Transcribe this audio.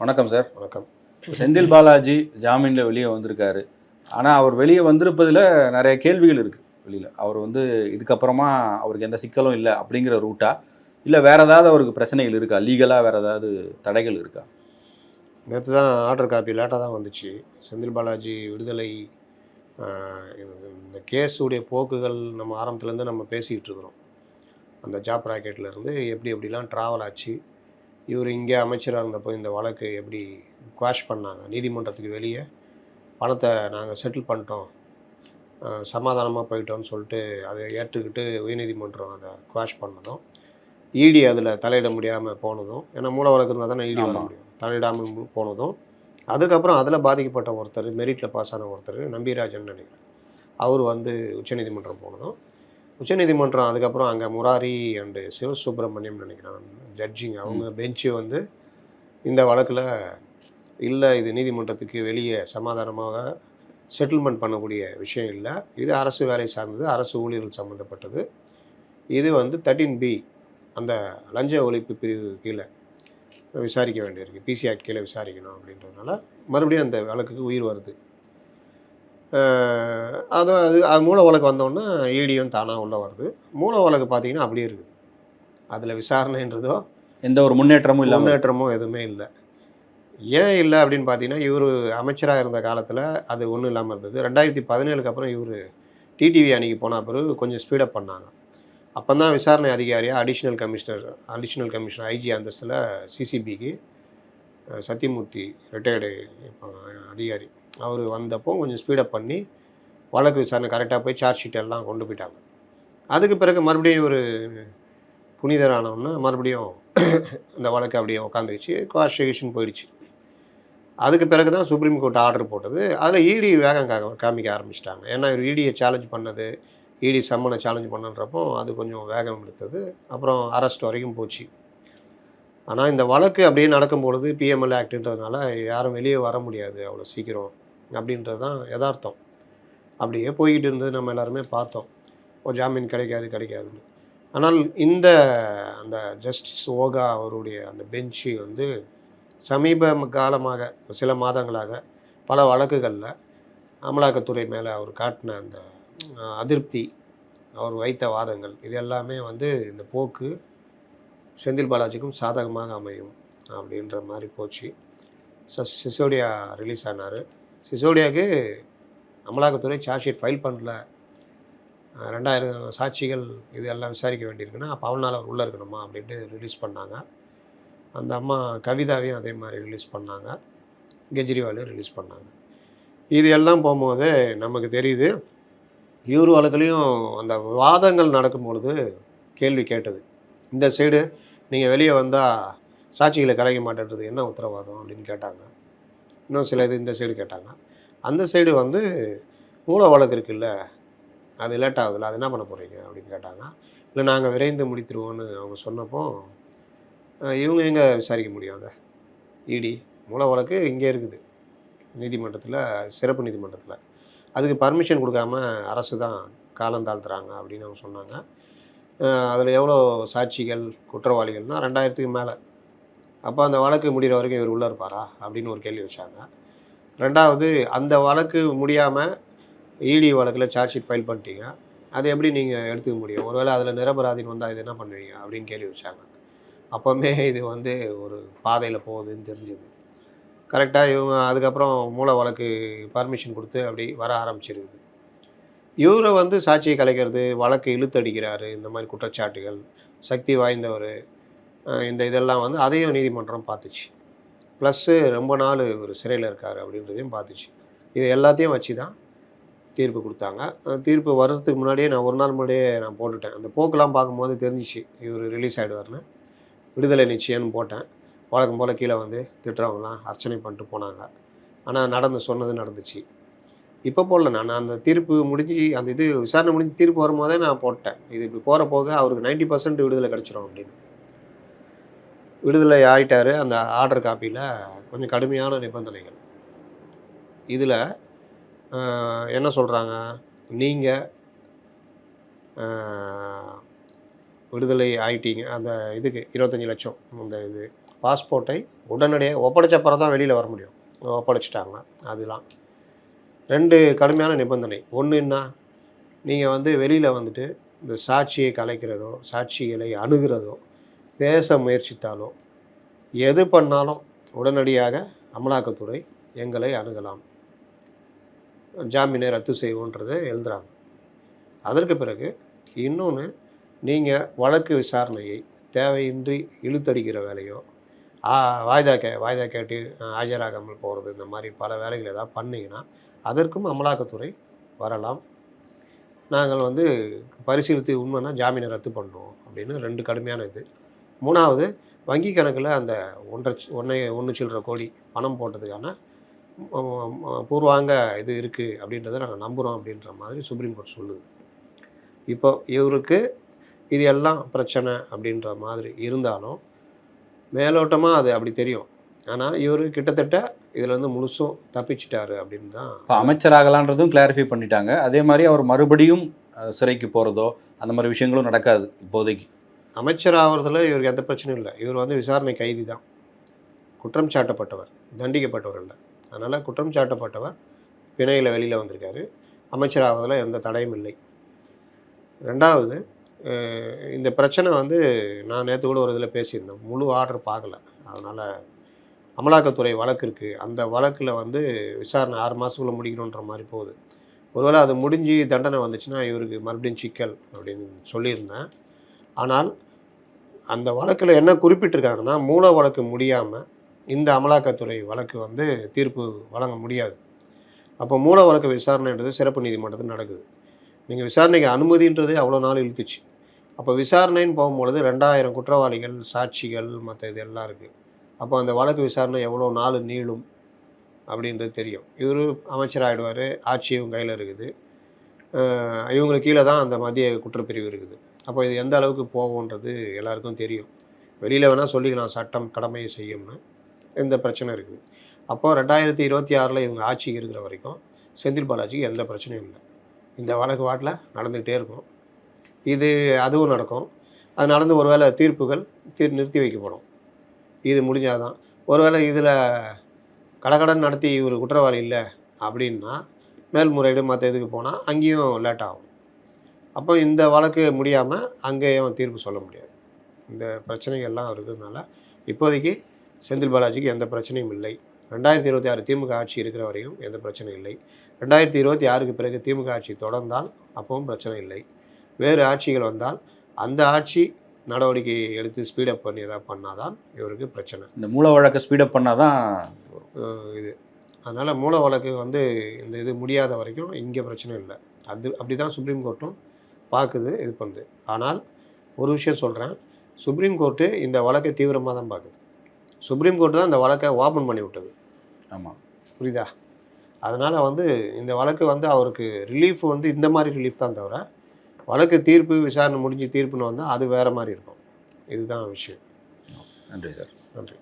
வணக்கம் சார் வணக்கம். செந்தில் பாலாஜி ஜாமீனில் வெளியே வந்திருக்காரு. ஆனால் அவர் வெளியே வந்திருப்பதில் நிறைய கேள்விகள் இருக்குது வெளியில். அவர் வந்து இதுக்கப்புறமா அவருக்கு எந்த சிக்கலும் இல்லை அப்படிங்கிற ரூட்டா இல்லை வேற ஏதாவது அவருக்கு பிரச்சனைகள் இருக்கா? லீகலாக வேற ஏதாவது தடைகள் இருக்கா? நேற்று தான் ஆர்டர் காப்பி லேட்டாக தான் வந்துச்சு. செந்தில் பாலாஜி விடுதலை இந்த கேஸுடைய போக்குகள் நம்ம ஆரம்பத்துலேருந்து நம்ம பேசிக்கிட்டு இருக்கிறோம். அந்த ஜாப் ராக்கெட்ல இருந்து எப்படி எப்படிலாம் ட்ராவல் ஆச்சு இவர் இங்கே அமைச்சராக இருந்தப்போ இந்த வழக்கு எப்படி குவாஷ் பண்ணாங்க? நீதிமன்றத்துக்கு வெளியே பணத்தை நாங்கள் செட்டில் பண்ணிட்டோம். சமாதானமாக போயிட்டோம்னு சொல்லிட்டு அதை ஏற்றுக்கிட்டு உயர்நீதிமன்றம் அதை குவாஷ் பண்ணதும் இடி அதில் தலையிட முடியாமல் போனதும் ஏன்னா மூல வழக்கு இருந்தால் தானே இடி வர ஆமா. முடியும். தலையிடாமல் போனதும் அதுக்கப்புறம் அதில் பாதிக்கப்பட்ட ஒருத்தர் மெரிட்டில் பாஸ் ஆன ஒருத்தர் நம்பிராஜன் நினைக்கிறேன். அவர் வந்து உச்சநீதிமன்றம் போனதும் உச்சநீதிமன்றம் அதுக்கப்புறம் அங்கே முராரி அண்டு சிவசுப்பிரமணியம் நினைக்கிறேன் ஜட்ஜிங்க அவங்க பெஞ்சு வந்து இந்த வழக்கில் இல்லை இது நீதிமன்றத்துக்கு வெளியே சமாதானமாக செட்டில்மெண்ட் பண்ணக்கூடிய விஷயம் இல்லை. இது அரசு வேலை சார்ந்தது அரசு ஊழியர்கள் சம்மந்தப்பட்டது இது வந்து தேர்ட்டின் பி அந்த லஞ்ச ஒழிப்பு பிரிவு கீழே விசாரிக்க வேண்டியிருக்கு. பிசி ஆக்ட் கீழே விசாரிக்கணும் அப்படின்றதுனால மறுபடியும் அந்த வழக்குக்கு உயிர் வருது. அது அது அது மூல வழக்கு வந்தோடனே ஈடியும் தானாக உள்ளே வருது. மூல வழக்கு பார்த்தீங்கன்னா அப்படியே இருக்குது. அதில் விசாரணைன்றதோ எந்த ஒரு முன்னேற்றமும் இல்லாமல் முன்னேற்றமோ எதுவுமே இல்லை. ஏன் இல்லை அப்படின்னு பார்த்தீங்கன்னா இவர் அமைச்சராக இருந்த காலத்தில் அது ஒன்றும் இல்லாமல் இருந்தது. ரெண்டாயிரத்தி பதினேழுக்கு அப்புறம் இவர் டிடிவி அன்னைக்கு போன பிறகு கொஞ்சம் ஸ்பீடப் பண்ணாங்க. அப்போ தான் விசாரணை அதிகாரியாக additional commissioner additional commissioner IG அந்தஸ்தில் சிசிபிக்கு சத்தியமூர்த்தி ரிட்டையர்டு அதிகாரி. அவர் வந்தப்போ கொஞ்சம் ஸ்பீடப் பண்ணி வழக்கு விசாரணை கரெக்டாக போய் சார்ஜ் ஷீட் எல்லாம் கொண்டு போயிட்டாங்க. அதுக்கு பிறகு மறுபடியும் ஒரு புனிதரானவொன்னே மறுபடியும் இந்த வழக்கு அப்படியே உட்காந்துருச்சு கான்ஸ்டிகேஷன் போயிடுச்சு அதுக்கு பிறகு தான் சுப்ரீம் கோர்ட் ஆர்டர் போட்டது. அதில் இடி வேகம் காமிக்க ஆரம்பிச்சிட்டாங்க. ஏன்னா இவர் இடியை சேலஞ்ச் பண்ணது. இடி சம்மனை சேலஞ்ச் பண்ணுன்றப்போ அது கொஞ்சம் வேகம் எடுத்தது. அப்புறம் அரெஸ்ட் வரைக்கும் போச்சு. ஆனால் இந்த வழக்கு அப்படியே நடக்கும் பொழுது பிஎம்எல் ஆக்டுன்றதுனால யாரும் வெளியே வர முடியாது அவ்வளோ சீக்கிரம் அப்படின்றது தான் யதார்த்தம். அப்படியே போய்கிட்டு இருந்தது நம்ம எல்லாருமே பார்த்தோம். ஒரு ஜாமீன் கிடைக்காது கிடைக்காதுன்னு. ஆனால் இந்த அந்த ஜஸ்டிஸ் ஓகா அவருடைய அந்த பெஞ்சு வந்து சமீப காலமாக சில மாதங்களாக பல வழக்குகளில் அமலாக்கத்துறை மேலே அவர் காட்டின அந்த அதிருப்தி அவர் வைத்த வாதங்கள் இது எல்லாமே வந்து இந்த போக்கு செந்தில் பாலாஜிக்கும் சாதகமாக அமையும் அப்படின்ற மாதிரி போச்சு. ஸோ சிசோடியா ரிலீஸ் ஆனார். சிசோடியாவுக்கு அமலாக்கத்துறை சார்ஜ் ஷீட் ஃபைல் பண்ணல. ரெண்டாயிரம் சாட்சிகள் இது எல்லாம் விசாரிக்க வேண்டியிருக்குன்னா அப்போ அவனால் அவர் உள்ளே இருக்கணுமா அப்படின்ட்டு ரிலீஸ் பண்ணாங்க. அந்த அம்மா கவிதாவையும் அதே மாதிரி ரிலீஸ் பண்ணாங்க. கெஜ்ரிவாலையும் ரிலீஸ் பண்ணாங்க. இது எல்லாம் போகும்போது நமக்கு தெரியுது இவர் வழக்குலேயும் அந்த வாதங்கள் நடக்கும் பொழுது கேள்வி கேட்டது. இந்த சைடு நீங்கள் வெளியே வந்தால் சாட்சிகளை கலைக்க மாட்டேன்றது என்ன உத்தரவாதம் அப்படின்னு கேட்டாங்க. இன்னும் சில இது இந்த சைடு கேட்டாங்க. அந்த சைடு வந்து மூல வழக்கு இருக்குல்ல அது லேட் ஆகுதுல்ல அது என்ன பண்ண போகிறீங்க அப்படின்னு கேட்டாங்க. இல்லை நாங்கள் விரைந்து முடித்துருவோன்னு அவங்க சொன்னப்போ இவங்க எங்கே விசாரிக்க முடியும் அதை? இடி மூல வழக்கு இங்கே இருக்குது. நீதிமன்றத்தில் சிறப்பு நீதிமன்றத்தில். அதுக்கு பர்மிஷன் கொடுக்காம அரசு தான் காலம் தாழ்த்துறாங்க அப்படின்னு அவங்க சொன்னாங்க. அதில் எவ்வளோ சாட்சிகள் குற்றவாளிகள்னால் ரெண்டாயிரத்துக்கு மேலே. அப்போ அந்த வழக்கு முடிகிற வரைக்கும் இவர் உள்ளே இருப்பாரா? அப்படின்னு ஒரு கேள்வி வச்சாங்க. ரெண்டாவது அந்த வழக்கு முடியாமல் இடி வழக்கில் சார்ஜ் ஷீட் ஃபைல் பண்ணிட்டீங்க. அதை எப்படி நீங்கள் எடுத்துக்க முடியும்? ஒருவேளை அதில் நிரபராதின்னு வந்தால் இது என்ன பண்ணுவீங்க? அப்படின்னு கேள்வி வச்சாங்க. அப்போவுமே இது வந்து ஒரு பாதையில் போகுதுன்னு தெரிஞ்சுது. கரெக்டாக இவங்க அதுக்கப்புறம் மூல வழக்கு பர்மிஷன் கொடுத்து அப்படி வர ஆரம்பிச்சிருக்குது இவரை வந்து சாட்சியை கலைக்கிறது வழக்கு இழுத்தடிக்கிறாரு இந்த மாதிரி குற்றச்சாட்டுகள் சக்தி வாய்ந்தவர் இந்த இதெல்லாம் வந்து அதையும் நீதிமன்றம் பார்த்துச்சு. ப்ளஸ்ஸு ரொம்ப நாள் இவர் சிறையில் இருக்கார் அப்படின்றதையும் பார்த்துச்சு. இது எல்லாத்தையும் வச்சு தான் தீர்ப்பு கொடுத்தாங்க. தீர்ப்பு வர்றதுக்கு முன்னாடியே நான் ஒரு நாள் முன்னாடியே நான் போட்டுட்டேன். அந்த போக்கெல்லாம் பார்க்கும்போது தெரிஞ்சிச்சு இவர் ரிலீஸ் ஆகிடுவார்னு விடுதலை நிச்சயம்னு போட்டேன். வழக்கம் போல் கீழே வந்து திட்டுறவங்களாம் அர்ச்சனை பண்ணிட்டு போனாங்க. ஆனால் நடந்து சொன்னது நடந்துச்சு. இப்போ போடல. நான் அந்த தீர்ப்பு முடிஞ்சு அந்த இது விசாரணை முடிஞ்சு தீர்ப்பு வரும்போதே நான் போட்டேன். இது இப்படி போகிற போக அவருக்கு நைன்டி பர்சன்ட் விடுதலை கிடச்சிரும் அப்படின்னு. விடுதலை ஆகிட்டார் அந்த ஆர்டர் காப்பியில் கொஞ்சம் கடுமையான நிபந்தனைகள். இதில் என்ன சொல்கிறாங்க நீங்கள் விடுதலை ஆகிட்டீங்க அந்த இதுக்கு இருபத்தஞ்சி லட்சம். அந்த இது பாஸ்போர்ட்டை உடனடியாக ஒப்படைச்ச அப்புறம் தான் வெளியில் வர முடியும். ஒப்படைச்சிட்டாங்க. அதெல்லாம் ரெண்டு கடுமையான நிபந்தனை. ஒன்றுன்னா நீங்கள் வந்து வெளியில் வந்துட்டு இந்த சாட்சியை கலைக்கிறதோ சாட்சிகளை அணுகிறதோ பேச முயற்சித்தாலோ எது பண்ணாலும் உடனடியாக அமலாக்கத்துறை எங்களை அணுகலாம். ஜாமீனை ரத்து செய்வோன்றதை எழுதுகிறாங்க அதற்கு பிறகு இன்னொன்று நீங்கள் வழக்கு விசாரணையை தேவையின்றி இழுத்தடிக்கிற வேலையோ வாய்தா கே வாய்தா கேட்டு ஆஜராகாமல் போகிறது இந்த மாதிரி பல வேலைகள் ஏதாவது பண்ணிங்கன்னா அதற்கும் அமலாக்கத்துறை வரலாம். நாங்கள் வந்து பரிசீலித்து உண்மைன்னா ஜாமீனை ரத்து பண்ணுவோம் அப்படின்னு ரெண்டு கடுமையான இது. மூணாவது வங்கி கணக்கில் அந்த ஒன்றரை ஒன்றை ஒன்று சில்லற கோடி பணம் போட்டதுக்கான பூர்வாங்க இது இருக்குது அப்படின்றத நாங்கள் நம்புகிறோம் அப்படின்ற மாதிரி சுப்ரீம் கோர்ட் சொல்லுது. இப்போ இவருக்கு இது எல்லாம் பிரச்சனை அப்படின்ற மாதிரி இருந்தாலும் மேலோட்டமாக அது அப்படி தெரியும். ஆனால் இவர் கிட்டத்தட்ட இதுலேருந்து முழுசும் தப்பிச்சிட்டாரு அப்படின்னு தான் இப்போ அமைச்சராகலான்றதும் கிளாரிஃபை பண்ணிட்டாங்க. அதே மாதிரி அவர் மறுபடியும் சிறைக்கு போகிறதோ அந்த மாதிரி விஷயங்களும் நடக்காது இப்போதைக்கு. அமைச்சர் ஆகிறதுல இவருக்கு எந்த பிரச்சனையும் இல்லை. இவர் வந்து விசாரணை கைதி தான் குற்றம் சாட்டப்பட்டவர். தண்டிக்கப்பட்டவர் இல்லை. அதனால் குற்றம் சாட்டப்பட்டவர் பிணையில் வெளியில் வந்திருக்காரு. அமைச்சர் ஆவதில் எந்த தடையும் இல்லை. ரெண்டாவது இந்த பிரச்சனை வந்து நான் நேற்று கூட ஒரு இதில் பேசியிருந்தேன். முழு ஆர்டர் பார்க்கல. அதனால் அமலாக்கத்துறை வழக்கு இருக்குது அந்த வழக்கில் வந்து விசாரணை ஆறு மாதத்துக்குள்ளே முடிக்கணுன்ற மாதிரி போகுது. ஒருவேளை அது முடிஞ்சு தண்டனை வந்துச்சுன்னா இவருக்கு மறுபடியும் சிக்கல் அப்படின்னு சொல்லியிருந்தேன். ஆனால் அந்த வழக்கில் என்ன குறிப்பிட்டிருக்காங்கன்னா மூல வழக்கு முடியாமல் இந்த அமலாக்கத்துறை வழக்கு வந்து தீர்ப்பு வழங்க முடியாது. அப்போ மூல வழக்கு விசாரணைன்றது சிறப்பு நீதிமன்றத்தில் நடக்குது. நீங்கள் விசாரணைக்கு அனுமதின்றதே அவ்வளோ நாள் இழுத்துச்சு. அப்போ விசாரணைன்னு போகும்பொழுது ரெண்டாயிரம் குற்றவாளிகள் சாட்சிகள் மற்ற இது எல்லாம் இருக்குது அப்போ அந்த வழக்கு விசாரணை எவ்வளோ நாள் நீளும் அப்படின்றது தெரியும். இவர் அமைச்சராகிடுவார் ஆட்சி இவங்க கையில் இருக்குது. இவங்களுக்கு கீழே தான் அந்த மத்திய குற்றப்பிரிவு இருக்குது. அப்போ இது எந்த அளவுக்கு போகும்ன்றது எல்லாருக்கும் தெரியும். வெளியில் வேணால் சொல்லிக்கலாம் சட்டம் கடமையை செய்யும்னு. இந்த பிரச்சனை இருக்குது. அப்போ ரெண்டாயிரத்தி இருபத்தி ஆறில் இவங்க ஆட்சிக்கு இருக்கிற வரைக்கும் செந்தில் பாலாஜிக்கு எந்த பிரச்சனையும் இல்லை. இந்த வழக்கு வாட்டில் நடந்துக்கிட்டே இருக்கும். இது அதுவும் நடக்கும். அது நடந்து ஒருவேளை தீர்ப்புகள் தீர் நிறுத்தி வைக்கப்படும். இது முடிஞ்சாதான். ஒருவேளை இதில் கடகடன் நடத்தி இவர் குற்றவாளி இல்லை அப்படின்னா மேல்முறையீடு மற்ற இதுக்கு போனால் அங்கேயும் லேட் ஆகும். அப்போ இந்த வழக்கு முடியாமல் அங்கேயும் தீர்ப்பு சொல்ல முடியாது. இந்த பிரச்சனைகள்லாம் இருக்கிறதுனால இப்போதைக்கு செந்தில் பாலாஜிக்கு எந்த பிரச்சனையும் இல்லை. ரெண்டாயிரத்தி இருபத்தி ஆறு திமுக ஆட்சி இருக்கிற வரையும் எந்த பிரச்சனையும் இல்லை. ரெண்டாயிரத்தி இருபத்தி ஆறுக்கு பிறகு திமுக ஆட்சி தொடர்ந்தால் அப்பவும் பிரச்சனை இல்லை. வேறு ஆட்சிகள் வந்தால் அந்த ஆட்சி நடவடிக்கை எடுத்து ஸ்பீடப் பண்ணி எதாவது பண்ணாதான் இவருக்கு பிரச்சனை. இந்த மூல வழக்கை ஸ்பீடப் பண்ணால் தான் இது. அதனால் மூல வழக்கு வந்து இந்த இது முடியாத வரைக்கும் இங்கே பிரச்சனை இல்லை. அது அப்படி தான் சுப்ரீம் கோர்ட்டும் பார்க்குது இது பண்ணுது. ஆனால் ஒரு விஷயம் சொல்கிறேன் சுப்ரீம் கோர்ட்டு இந்த வழக்கை தீவிரமாக தான் பார்க்குது சுப்ரீம் கோர்ட்டு தான் இந்த வழக்கை ஓப்பன் பண்ணி விட்டது. ஆமாம் புரியுதா? அதனால் வந்து இந்த வழக்கு வந்து அவருக்கு ரிலீஃப் வந்து இந்த மாதிரி ரிலீஃப் தான் தவிர வழக்கு தீர்ப்பு விசாரணை முடிஞ்சு தீர்ப்புன்னு வந்தால் அது வேறு மாதிரி இருக்கும். இதுதான் விஷயம். நன்றி சார். நன்றி.